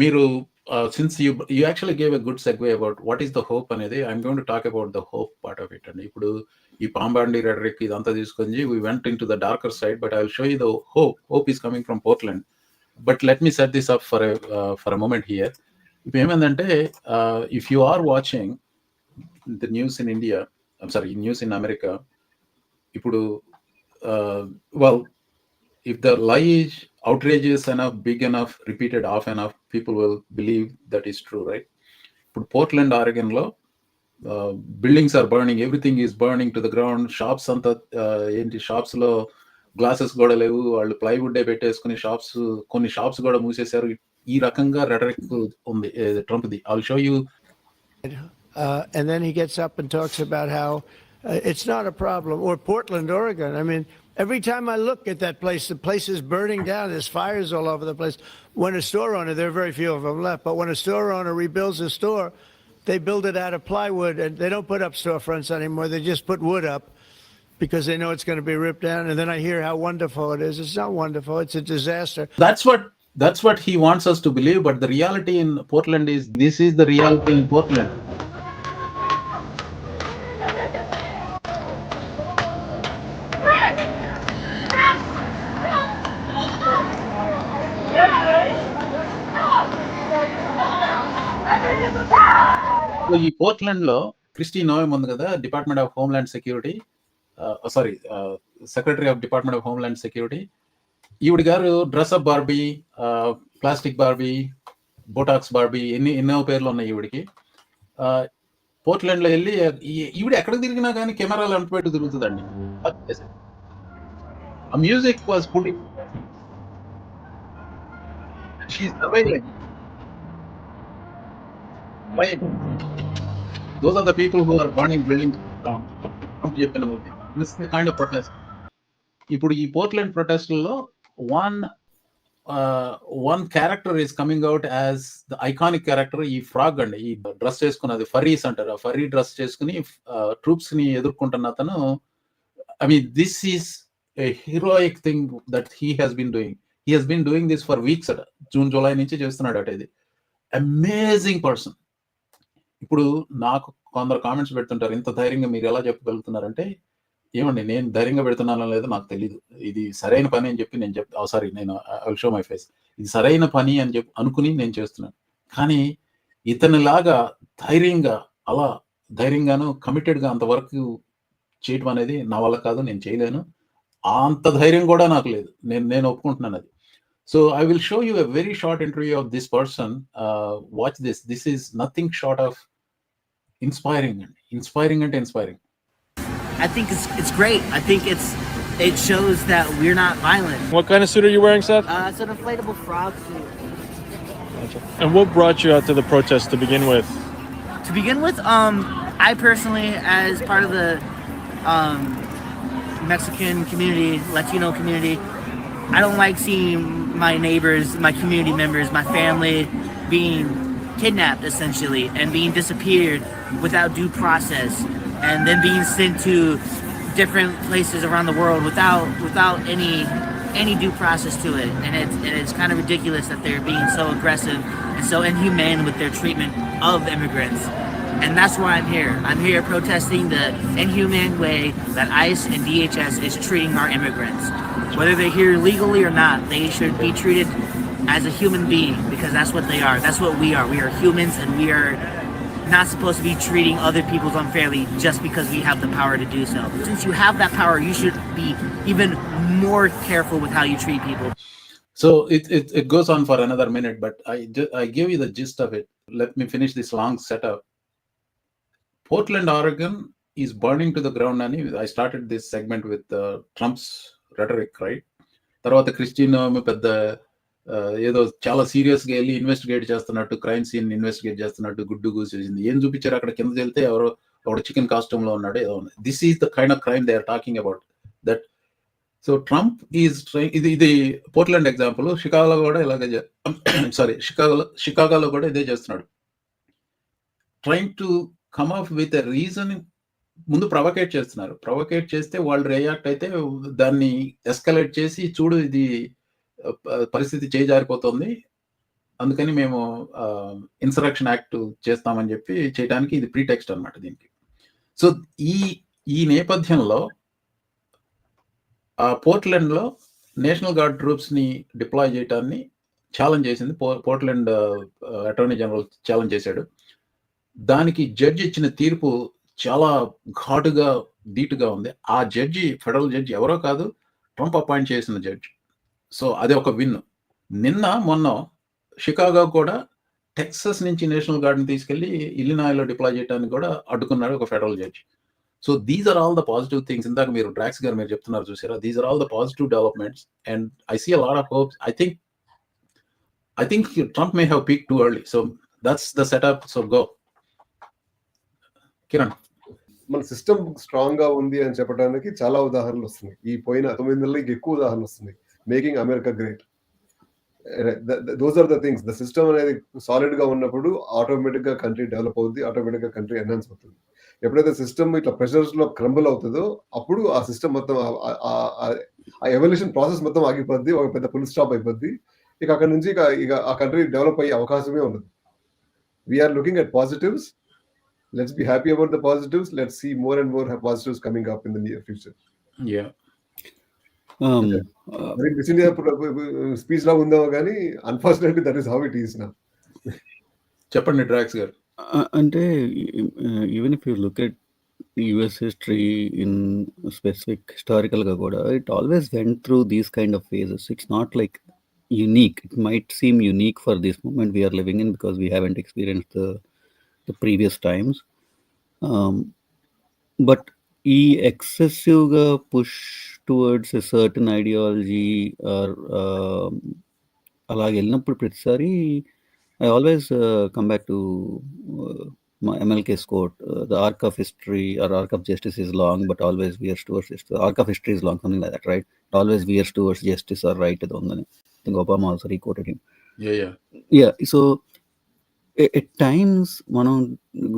మీరు since you you actually gave a good segue about what is the hope అనేది I'm going to talk about the hope part of it అండి. ఇప్పుడు ఈ పాంబాండి రెడరిక్ ఇదంతా తీసుకొని we went into the darker side but I will show you the hope hope is coming from Portland but let me set this up for for a moment here ఇప్పుడు ఏమైందంటే if you are watching the news in India sorry news in America ఇప్పుడు well if the lie is outrageous enough, big enough, repeated often enough, people will believe that is true, right? ఇప్పుడు Portland Oregon లో buildings are burning everything is burning to the ground shops అంతా uh, ఏంటి shops లో glasses కూడా లేవు వాళ్ళు plywood పెట్టేసుకుని shops కొన్ని షాప్స్ కూడా మూసేశారు ఈ రకంగా రెడరిక్ ఉంది Trump the I show you Uh, and then he gets up and talks about how uh, it's not a problem. Or Portland, Oregon. I mean, every time I look at that place, the place is burning down. There's fires all over the place. When a store owner, there are very few of them left, but when a store owner rebuilds a store, they build it out of plywood and they don't put up storefronts anymore. They just put wood up because they know it's going to be ripped down. And then I hear how wonderful it is. It's not wonderful. It's a disaster. that's what that's what he wants us to believe but the reality in portland is this is the reality in portland ఇప్పుడు ఈ పోర్ట్లాండ్లో Christie Noem ఉంది కదా department of homeland security sorry secretary of department of homeland security ఈవిడ గారు dress up Barbie plastic Barbie botox Barbie ఎన్ని ఎన్నో పేర్లు ఉన్నాయి ఈవిడికి. పోర్ట్లాండ్లో వెళ్ళి ఈవిడ ఎక్కడ తిరిగినా కానీ కెమెరాలు అంటుపెట్టి తిరుగుతుందండి. Music was Pudi those are the people who are burning building చెప్పిన దిస్ కైండ్ ఆఫ్ ప్రొటెస్ట్ ఇప్పుడు ఈ Portland ప్రొటెస్ట్లో one one character is coming out as the iconic character ఈ ఫ్రాగ్ అండి. ఈ డ్రెస్ చేసుకున్నది ఫర్రీస్ అంటారు. ఆ ఫర్రీ డ్రెస్ చేసుకుని uh, ట్రూప్స్ని ఎదుర్కొంటున్న అతను I mean this is a heroic thing that he has been doing he has been doing this for weeks అట. జూన్ జూలై నుంచి చేస్తున్నాడు అట ఇది. అమేజింగ్ పర్సన్ ఇప్పుడు నాకు కొందరు కామెంట్స్ పెడుతుంటారు ఇంత ధైర్యంగా మీరు ఎలా చెప్పగలుగుతున్నారంటే ఏమండి నేను ధైర్యంగా పెడుతున్నానో లేదో నాకు తెలియదు ఇది సరైన పని అని చెప్పి నేను చెప్తా సారీ oh, నేను ఐ షో మై ఫేస్ ఇది సరైన పని అని చెప్పి అనుకుని నేను చేస్తున్నాను. కానీ ఇతనిలాగా ధైర్యంగా అలా ధైర్యంగాను కమిటెడ్గా అంతవరకు చేయటం అనేది నా వల్ల కాదు నేను చేయలేను. అంత ధైర్యం కూడా నాకు లేదు. నేను నేను ఒప్పుకుంటున్నాను అది. So I will show you a very short interview of this person watch this this is nothing short of inspiring అండి ఇన్స్పైరింగ్ అంటే inspiring I think it's it's great. I think it's it shows that we're not violent. What kind of suit are you wearing, Seth? Uh, it's an inflatable frog suit. And what brought you out to the protest to begin with? To begin with, um, I personally, as part of the um, Mexican community, Latino community, I don't like seeing my neighbors, my community members, my family being kidnapped essentially and being disappeared without due process and then being sent to different places around the world without without any any due process to it and it's and it's kind of ridiculous that they're being so aggressive and so inhumane with their treatment of immigrants and that's why I'm here. I'm here protesting the inhumane way that ICE and DHS is treating our immigrants. Whether they're here legally or not, they should be treated as a human being because that's what they are. That's what we are. We are humans and we are not supposed to be treating other people unfairly just because we have the power to do so. Since you have that power, you should be even more careful with how you treat people. So it, it, it goes on for another minute, but I, ju- I give you the gist of it. Let me finish this long setup. Portland, Oregon is burning to the ground. And I started this segment with uh, Trump's rhetoric, right? తర్వాత Christian ఆమె పెద్ద ఆ, ఏదో చాలా సీరియస్గా వెళ్ళి investigate చేస్తున్నట్టు crime scene investigate చేస్తున్నట్టు గుడ్డు గూసేసింది ఏం చూపించారు అక్కడ కింద వెళ్తే ఎవరో ఒకడు చికెన్ కాస్ట్యూమ్లో ఉన్నాడు ఏదో ఉంది. This is the kind of crime they are talking about that so Trump is ఇది ఇది పోర్ట్లాండ్ ఎగ్జాంపుల్ షికాగోలో కూడా ఇలాగే సారీ షికాగోలో షికాగోలో కూడా ఇదే చేస్తున్నాడు. Trying to come up with a reason ముందు ప్రొవకేట్ చేస్తున్నారు. ప్రొవకేట్ చేస్తే వాళ్ళు రియాక్ట్ అయితే దాన్ని ఎస్కలేట్ చేసి చూడు ఇది పరిస్థితి చేజారిపోతుంది అందుకని మేము ఇన్సరక్షన్ యాక్ట్ చేస్తామని చెప్పి చేయడానికి ఇది ప్రీటెక్స్ట్ అన్నమాట దీనికి. సో ఈ ఈ నేపథ్యంలో ఆ పోర్ట్లాండ్లో నేషనల్ గార్డ్ ట్రూప్స్ని డిప్లాయ్ చేయడాన్ని ఛాలెంజ్ చేసింది. పో- పోర్ట్లాండ్ అటార్నీ జనరల్ ఛాలెంజ్ చేశాడు. దానికి జడ్జి ఇచ్చిన తీర్పు చాలా ఘాటుగా ధీటుగా ఉంది. ఆ జడ్జి ఫెడరల్ జడ్జి ఎవరో కాదు ట్రంప్ అపాయింట్ చేసిన జడ్జి సో అది ఒక విన్. నిన్న మొన్న షికాగో కూడా టెక్సస్ నుంచి నేషనల్ గార్డ్ని తీసుకెళ్ళి ఇల్లినాయిలో డిప్లాయ్ చేయడానికి కూడా అడ్డుకున్నాడు ఒక federal judge. So these are all the positive things. ఇందాక మీరు డ్రాక్స్ గారు మీరు చెప్తున్నారు చూసారా? These are all the positive developments. And I see lot of hopes. I think I think Trump may have peak too early. So that's the setup. So go. Kiran. మన system స్ట్రాంగ్గా ఉంది అని చెప్పడానికి చాలా ఉదాహరణలు వస్తున్నాయి. ఈ పోయిన తొమ్మిది నెలలకి ఎక్కువ ఉదాహరణలు వస్తున్నాయి. Making America great. Those are the things the system అనేది సాలిడ్గా ఉన్నప్పుడు ఆటోమేటిక్గా కంట్రీ డెవలప్ అవుతుంది ఆటోమేటిక్గా కంట్రీ ఎన్హాన్స్ అవుతుంది. ఎప్పుడైతే సిస్టమ్ ఇట్లా ప్రెషర్స్లో క్రంబుల్ అవుతుందో అప్పుడు ఆ సిస్టమ్ మొత్తం ఆ- ఎవల్యూషన్ ప్రాసెస్ మొత్తం ఆగిపోద్ది ఒక పెద్ద ఫుల్ స్టాప్ అయిపోద్ది. ఇక అక్కడ నుంచి ఇక ఇక ఆ కంట్రీ డెవలప్ అయ్యే అవకాశమే ఉండదు. We are looking at positives let's be happy about the positives let's see more and more positives coming up in the near future yeah Um, Okay. uh, మరి మిస్ ఇండియా స్పీచ్ లా ఉందేమో కానీ unfortunately that is how it is నా చెప్పండి Drax గారు. Uh, అంటే even if you look at US history in specific హిస్టారికల్గా కూడా it always went through these kind of phases it's not like unique it might seem unique for this moment we are living in because we haven't experience the the previous times but ఈ ఎక్సెసివ్గా push towards a certain ideology or అలాగ వెళ్ళినప్పుడు ప్రతిసారి I always uh, come back to uh, my MLK's quote uh, the arc of history or arc of justice is long, but always veers towards justice. The arc of history is long, something like that, right? It always veers towards justice or right. I think Obama also requoted him. Yeah yeah Yeah, so a- at times, one of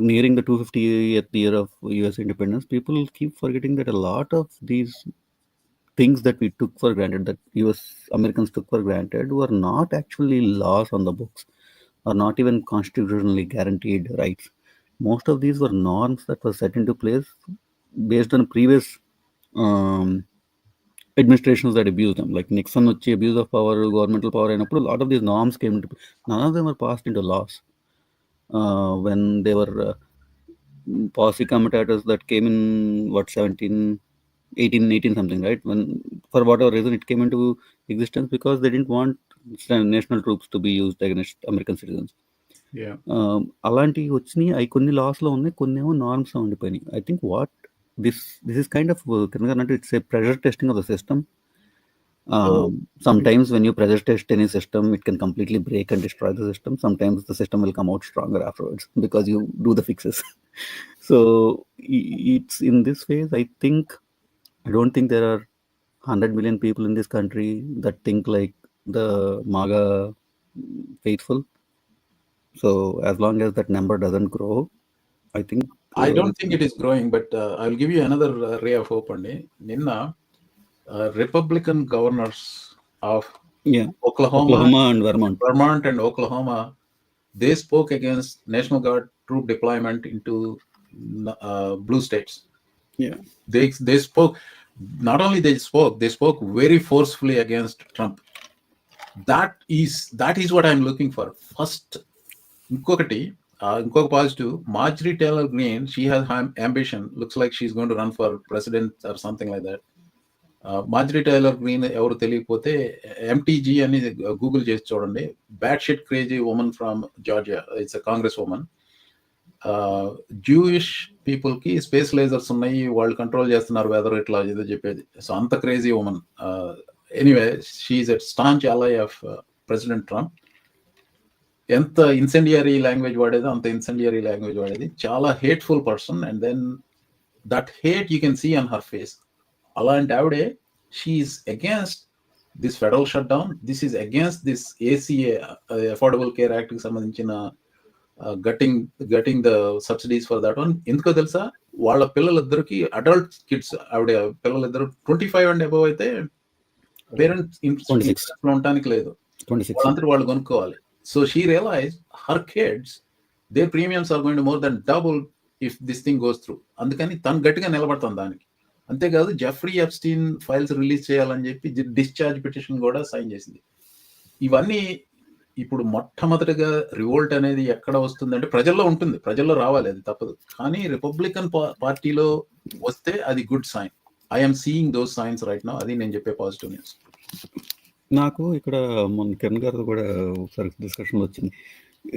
nearing the 250th year of US independence, people keep forgetting that a lot of these things that we took for granted, that US Americans took for granted, were not actually laws on the books, or not even constitutionally guaranteed rights. Most of these were norms that were set into place based on previous um, administrations that abused them. Like Nixon, వచ్చి abuse of power, governmental power, and a lot of these norms came into none of them were passed into laws uh, when they were uh, posse comitatus that came in what 17 18 18 something right when for whatever reason it came into existence because they didn't want national troops to be used against american citizens yeah Um, అలాంటివి వచ్చినాయి అవి కొన్ని లాస్లో ఉన్నాయి కొన్ని ఏమో norms ఉండిపోయినాయి I think what this this is kind of అంటే it's a pressure testing of the system sometimes when you pressure test any system it can completely break and destroy the system sometimes the system will come out stronger afterwards because you do the fixes so i- it's in this phase i think I don't think there are 100 million people in this country that think like the MAGA faithful. So as long as that number doesn't grow, I think. Uh, I don't think it is growing, but uh, I'll give you another uh, ray of hope. Andy. Ninna, uh, Republican governors of yeah. Oklahoma, Oklahoma and Vermont. Vermont and Oklahoma, they spoke against National Guard troop deployment into uh, blue states. Yeah. They, they spoke Not only they spoke, they spoke very forcefully against Trump. That is that is what I'm looking for. First, ఇంకొకటి uh, ఇంకొక positive Marjorie Taylor Greene she has ambition looks like she's gonna to run for president or something like that Marjorie Taylor Greene ఎవరు తెలియకపోతే MTG అని Google చేసి చూడండి. Bat shit crazy woman from Georgia it's congresswoman Jewish పీపుల్కి space lasers ఉన్నాయి వాళ్ళు control చేస్తున్నారు weather ఇట్లా ఏదో చెప్పేది. సో అంత crazy woman anyway she's at staunch ally of president Trump ఎంత ఇన్సెండియరీ లాంగ్వేజ్ వాడేదో అంత ఇన్సెండియరీ లాంగ్వేజ్ వాడేది. చాలా hateful person and then that hate you can see on her face అలాంటి ఆవిడే she's against this federal shutdown this is against this ACA affordable care యాక్ట్కి సంబంధించిన gutting gutting the subsidies for that one ఎందుకో తెలుసా? వాళ్ళ పిల్లలిద్దరికి adult kids ఆవిడ పిల్లలిద్దరు twenty five and above అయితే పేరెంట్స్ 26. ఉండటానికి లేదు. 26 వాళ్ళందరూ వాళ్ళు కొనుక్కోవాలి. So she realized her kids, their premiums are going to more than double if this thing goes through. అందుకని తను గట్టిగా నిలబడుతుంది దానికి. అంతేకాదు జెఫ్రీ ఎప్స్టీన్ ఫైల్స్ రిలీజ్ చేయాలని చెప్పి డిశ్చార్జ్ పిటిషన్ కూడా సైన్ చేసింది. ఇవన్నీ ఇప్పుడు మొట్టమొదటిగా రివోల్ట్ అనేది ఎక్కడ వస్తుందంటే ప్రజల్లో ఉంటుంది ప్రజల్లో రావాలి అది తప్పదు. కానీ రిపబ్లికన్ పార్టీలో వస్తే అది good sign I'm seeing those signs right no అది నేను చెప్పే పాజిటివ్ న్యూస్ నాకు ఇక్కడ మొన్న కిరణ్ గారితో కూడా ఒకసారి డిస్కషన్ వచ్చింది.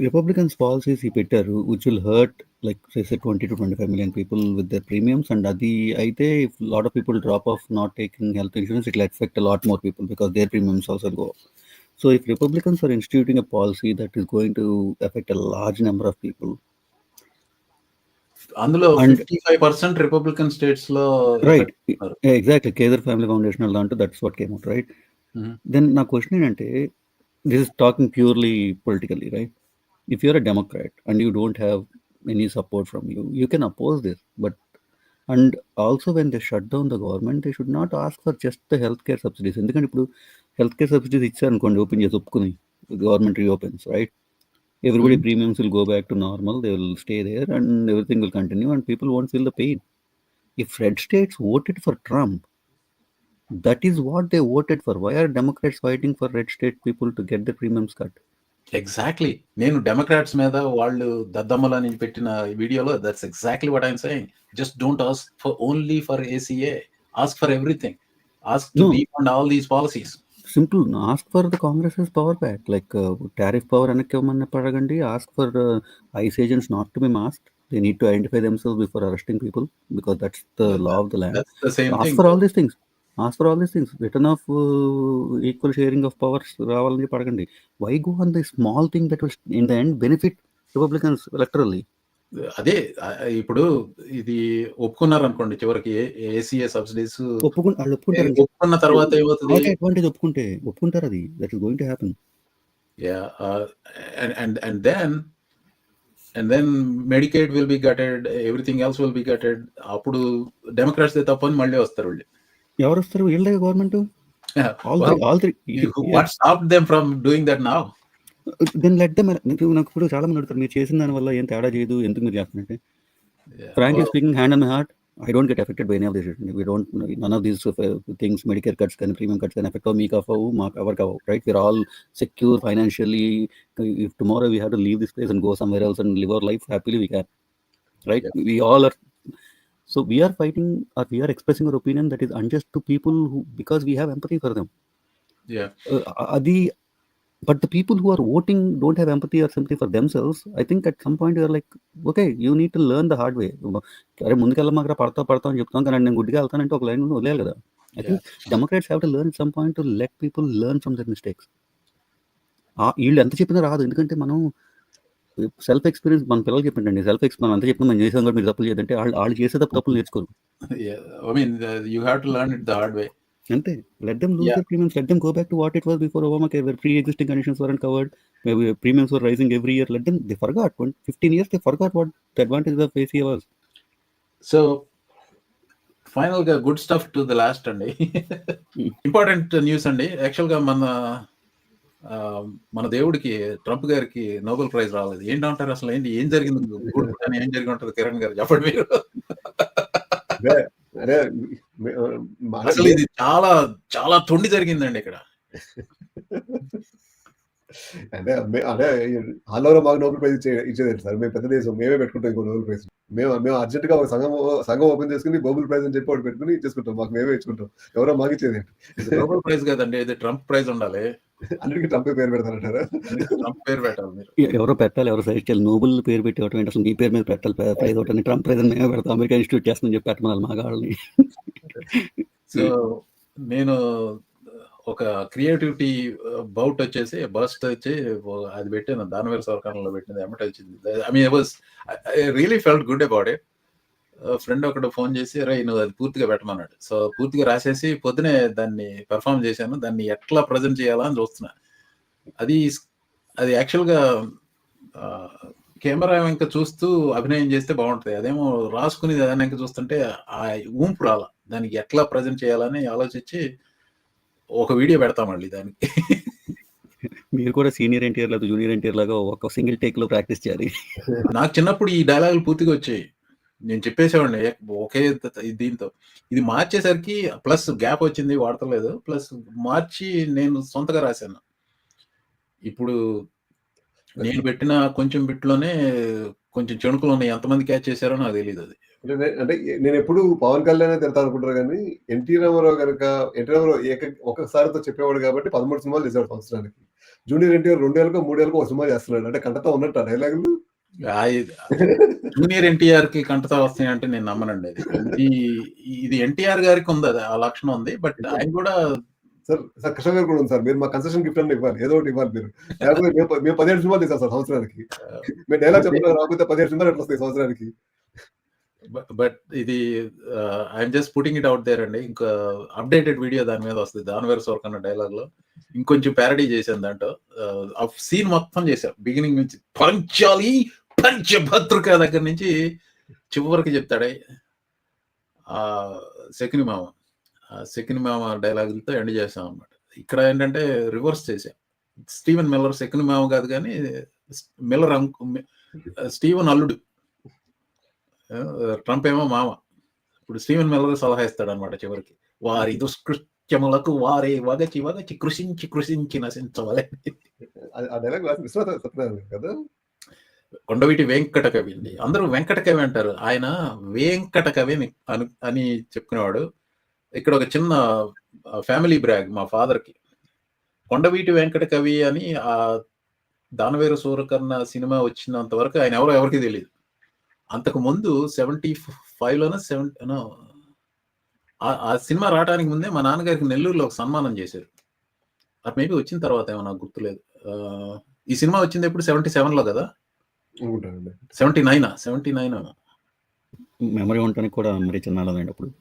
రిపబ్లికన్స్ పాలసీస్ ఈ పెట్టారు which will hurt like twenty two twenty five million people with their premiums and అది అయితే lot of people drop off not taking health insurance it affect lot more people because their premiums also go so if Republicans are instituting a policy that is going to affect a large number of people అందులో And- fifty five percent Republican స్టేట్స్లో right. Exactly Kaiser Family Foundation దాంట్లో that's what came out right. Then నా question ఏంటంటే this is talking purely politically right if you're a Democrat and you don't have any support from you you can oppose this but and also when they shut down the government they should not ask for just the health care subsidies ఎందుకంటే ఇప్పుడు health care subsidies ఇచ్చారనుకోండి open చేసి ఒప్పుకుని government reopens right everybody Mhm. premiums will go back to normal they will stay there and everything will continue and people won't feel the pain if red states voted for trump that is what they voted for why are democrats fighting for red state people to get the premiums cut exactly నేను Democrats మీద వాళ్ళు దద్దమ్మలు అని పెట్టిన వీడియోలో that's exactly what I'm saying just don't ask for only for ACA ask for everything ask to. Defund all these policies simple ask for the congress's power back like uh, tariff power వెనక్కివ్వమని పడగండి ask for uh, ice agents not to be masked they need to identify themselves before arresting people because that's the law of the land that's the same ask థింగ్ for all these ask for all these things return of equal sharing of powers రావాలని పడకండి why go on the small thing that will in the end benefit Republicans electorally అదే ఇప్పుడు ఇది ఒప్పుకున్నారు అనుకోండి చివరికి ACA subsidies ఒప్పుకున్న తర్వాత ఒప్పుకుంటే ఒప్పుకుంటారు అది. That is going to happen and then and Medicaid will be gutted everything else will be gutted అప్పుడు డెమోక్రాట్స్ తప్పని మళ్ళీ వస్తారు వాళ్ళు. ఎవరు వస్తారు వీళ్ళ government all Well, all three what stopped them from doing that now? Then let them నాకు ఇప్పుడు చాలా మంది అడుగుతారు మీరు చేసిన దాని వల్ల ఏం తేడా చేయదు ఎందుకు మీరు Yeah, frankly well, speaking, hand on my heart, I don't get affected by any of this. We don't, none of these uh, things, Medicare cuts can, premium cuts can affect me, kafavu, mark, our kafavu, right? We're all secure financially. If tomorrow we have to leave this place and go somewhere else and live our life happily, we can, right? We all are. So we are fighting or we are expressing our opinion that is unjust to people who, because we have empathy for them. yeah. Uh, Adi, but the people who are voting don't have empathy or sympathy for themselves. I think at some point you're like, okay, you need to learn the hard way. అరే ముందుకెళ్ళమాక పడతా పడతా అని చెప్తాం కానీ నేను గుడ్డిగా వెళ్తానంటే ఒక లైన్ వదిలేదు కదా I think Democrats have to learn some point to let people learn from their mistakes వీళ్ళు ఎంత చెప్పినా రాదు ఎందుకంటే మనం సెల్ఫ్ ఎక్స్పీరియన్స్ మన పిల్లలు చెప్పిండండి సెల్ఫ్ ఎక్స్ మనం ఎంత చెప్పినా మనం చేసాం కూడా మీరు తప్పులు చేద్దంటే వాళ్ళు వాళ్ళు చేసే తప్పు తప్పులు నేర్చుకోరు. You have to learn it the hard way. అంతే. Let them lose. Their premiums let them go back to what it was before Obamacare where pre existing conditions were covered premiums were rising every year let them they forgot fifteen years they forgot what the advantage of AC was so ఫైనల్గా good stuff to the last అండి important news అండి యాక్చువల్గా మన మన దేవుడికి Trump గారికి Nobel prize రాలేదు. ఏంటంటారు అసలు? ఏంటి? ఏం జరిగింది? ఏం జరిగి ఉంటుంది కిరణ్ గారు? చెప్పండి మీరు. అసలు ఇది చాలా చాలా తొండి జరిగిందండి ఇక్కడ. మే- అదే ఆల్ మాకు నోబెల్ ప్రైజ్ ఇచ్చే ఇచ్చేది సార్? మేము పెద్ద దేశం మేమే పెట్టుకుంటాం ఇంకో నోబెల్ ప్రైజ్. మేము మేము అర్జెంట్గా ఒక సంఘం సంఘం ఓపెన్ చేసుకుని నోబెల్ ప్రైజ్ అని చెప్పి ఒకటి పెట్టుకుని చేసుకుంటాం మాకు మేమే ఇచ్చుకుంటాం. ఎవరో మాకు ఇచ్చేది నోబెల్ ప్రైజ్ కదండి. ఇది ట్రంప్ ప్రైజ్ ఉండాలి. అన్నిటికీ ట్రంప్ పేరు పెడతారంటారా? ట్రంప్ పేరు పెట్టాలి మీరు. ఎవరో పెట్టాలి ఎవరో సజెస్ట్ చేయాలి. నోబెల్ పేరు పెట్టి ఒకటి అసలు? మీ పేరు మీద పెట్టాలి ప్రైజ్ ఒకటి ట్రంప్ ప్రైజ్ మేము పెడతాం. అమెరికా ఇన్స్టిట్యూట్ చేస్తామని చెప్పి పెట్టమని మా వాళ్ళని సో నేను ఒక క్రియేటివిటీ బౌట్ వచ్చేసి బస్ట్ వచ్చి అది పెట్టాను దానివేల సర్కారంలో పెట్టింది ఎమ్మటి వచ్చింది I mean was I really felt good about it. Friend ఒకడు ఫోన్ చేసి రే నువ్వు అది పూర్తిగా పెట్టమన్నాడు. సో పూర్తిగా రాసేసి పొద్దునే దాన్ని పెర్ఫామ్ చేశాను. దాన్ని ఎట్లా ప్రజెంట్ చేయాలా అని చూస్తున్నా. అది అది యాక్చువల్గా కెమెరా వెంక చూస్తూ అభినయం చేస్తే బాగుంటుంది. అదేమో రాసుకుని దాని ఇంకా చూస్తుంటే ఆ ఊంపు రాల. దానికి ఎట్లా ప్రజెంట్ చేయాలని ఆలోచించి ఒక వీడియో పెడతాం మళ్ళీ దానికి. మీరు కూడా సీనియర్ ఎన్టీఆర్ లాగా జూనియర్ ఎన్టీఆర్ లాగా ఒక సింగిల్ టేక్లో ప్రాక్టీస్ చేయాలి. నాకు చిన్నప్పుడు ఈ డైలాగులు పూర్తిగా వచ్చాయి. నేను చెప్పేసేవాడిని ఒకే దీంతో. ఇది మార్చేసరికి ప్లస్ గ్యాప్ వచ్చింది వాడతలేదు. ప్లస్ మార్చి నేను సొంతగా రాశాను. ఇప్పుడు నేను పెట్టిన కొంచెం బిట్లోనే కొంచెం చెణుకులు ఉన్నాయి. ఎంతమంది క్యాచ్ చేశారో నాకు తెలియదు అది. అంటే అంటే నేను ఎప్పుడు పవన్ కళ్యాణ్ తిడతా అనుకుంటారు కానీ ఎన్టీ రామారావు కనుక ఎన్టీ రామారావు ఏక ఒకసారితో చెప్పేవాడు కాబట్టి పదమూడు సినిమాలు చేశాడు సంవత్సరానికి. జూనియర్ ఎన్టీఆర్ రెండేళ్ళకో మూడేళ్ళకో ఒక సినిమా చేస్తున్నాడు. అంటే కంటతో ఉన్నట్టు డైలాగులు? జూనియర్ ఎన్టీఆర్కి కంటతా వస్తాయి అంటే నేను నమ్మనండి ఇది ఇది ఎన్టీఆర్ గారికి ఉంది అది ఆ లక్షణం ఉంది. బట్ ఆయన కూడా సార్ సార్ కృష్ణ గారు కూడా ఉంది సార్. మీరు మా కన్సెషన్ గిఫ్ట్ అన్న ఇవ్వాలి. ఏదో ఒకటి ఇవ్వాలి మీరు. లేకపోతే మేము పదిహేడు సినిమాలు తీసాం సార్ సంవత్సరానికి. మేము డైలాగ్ చెప్పడం రాకపోతే పదిహేడు సినిమాలు ఎట్లా వస్తాయి సంవత్సరానికి? బట్ ఇది I'm just putting it out there అండి. ఇంకా అప్డేటెడ్ వీడియో దాని మీద వస్తుంది. దానివేర్ సోర్క్ అన్న డైలాగ్లో. ఇంకొంచెం ప్యారడీ చేశాను దాంట్లో. ఆ సీన్ మొత్తం చేశాను. బిగినింగ్ నుంచి పంచాలి పంచభద్రిక దగ్గర నుంచి చివరికి చెప్తాడే ఆ శకుని మామ. ఆ శకుని మామ డైలాగులతో ఎండ్ చేసాం అన్నమాట. ఇక్కడ ఏంటంటే రివర్స్ చేసాం స్టీవెన్ మిల్లర్ శకుని మామ కాదు కానీ మిల్లర్ అంకు స్టీవెన్ అల్లుడు. ట్రంప్ ఏమో మామ. ఇప్పుడు స్టీవెన్ మిల్లర్ సలహా ఇస్తాడు అనమాట చివరికి. వారి దుష్కృత్యములకు వారే వగచి వగచి కృషించి కృషించి నశించవలే. కదా. కొండవీటి వెంకట కవి అండి అందరూ వెంకట కవి అంటారు. ఆయన వెంకట కవి అని అను చెప్పుకునేవాడు. ఇక్కడ ఒక చిన్న ఫ్యామిలీ బ్రాగ్ మా father కి. కొండవీటి వెంకట కవి అని ఆ దానవేరు సూరకర్ణ సినిమా వచ్చినంత వరకు ఆయన ఎవరో ఎవరికి తెలియదు అంతకు ముందు సెవెంటీ ఫైవ్ లోనో సెవెన్ ఆ సినిమా రావడానికి ముందే మా నాన్నగారికి నెల్లూరులో ఒక సన్మానం చేశారు. అది మేబీ వచ్చిన తర్వాత ఏమో నాకు గుర్తులేదు. ఆ, ఈ సినిమా వచ్చింది ఎప్పుడు? సెవెంటీ సెవెన్లో కదా? Seventy nine? Seventy nine memory ఉండటానికి కూడా మరి చిన్నాళ్ళదండి అప్పుడు.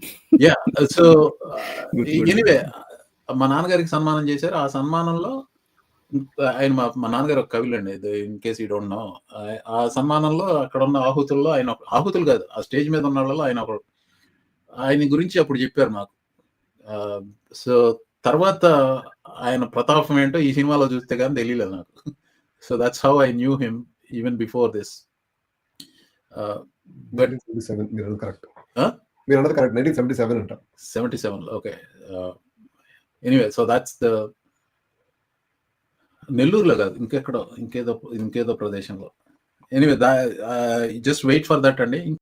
Yeah so. ఎనీవే మా నాన్నగారికి సన్మానం చేశారు. ఆ సన్మానంలో ఆయన మా మా నాన్నగారు ఒక కవిలు అండి in case you don't know ఆ సన్మానంలో అక్కడ ఉన్న ఆహుతుల్లో ఆయన ఆహుతులు కాదు ఆ స్టేజ్ మీద ఉన్న వాళ్ళలో ఆయన ఒక ఆయన గురించి అప్పుడు చెప్పారు మాకు. సో తర్వాత ఆయన ప్రతాపం ఏంటో ఈ సినిమాలో చూస్తే కానీ తెలియలేదు నాకు. So that's how I knew him even before this but correct Huh? మీరు అన్నది కరెక్ట్ నైన్టీన్ సెవెంటీ సెవెన్ అంట. Seventy seven okay anyway so that's the నెల్లూరులో కాదు ఇంకెక్కడో ఇంకేదో ఇంకేదో ప్రదేశంలో. Anyway just wait for that అండి.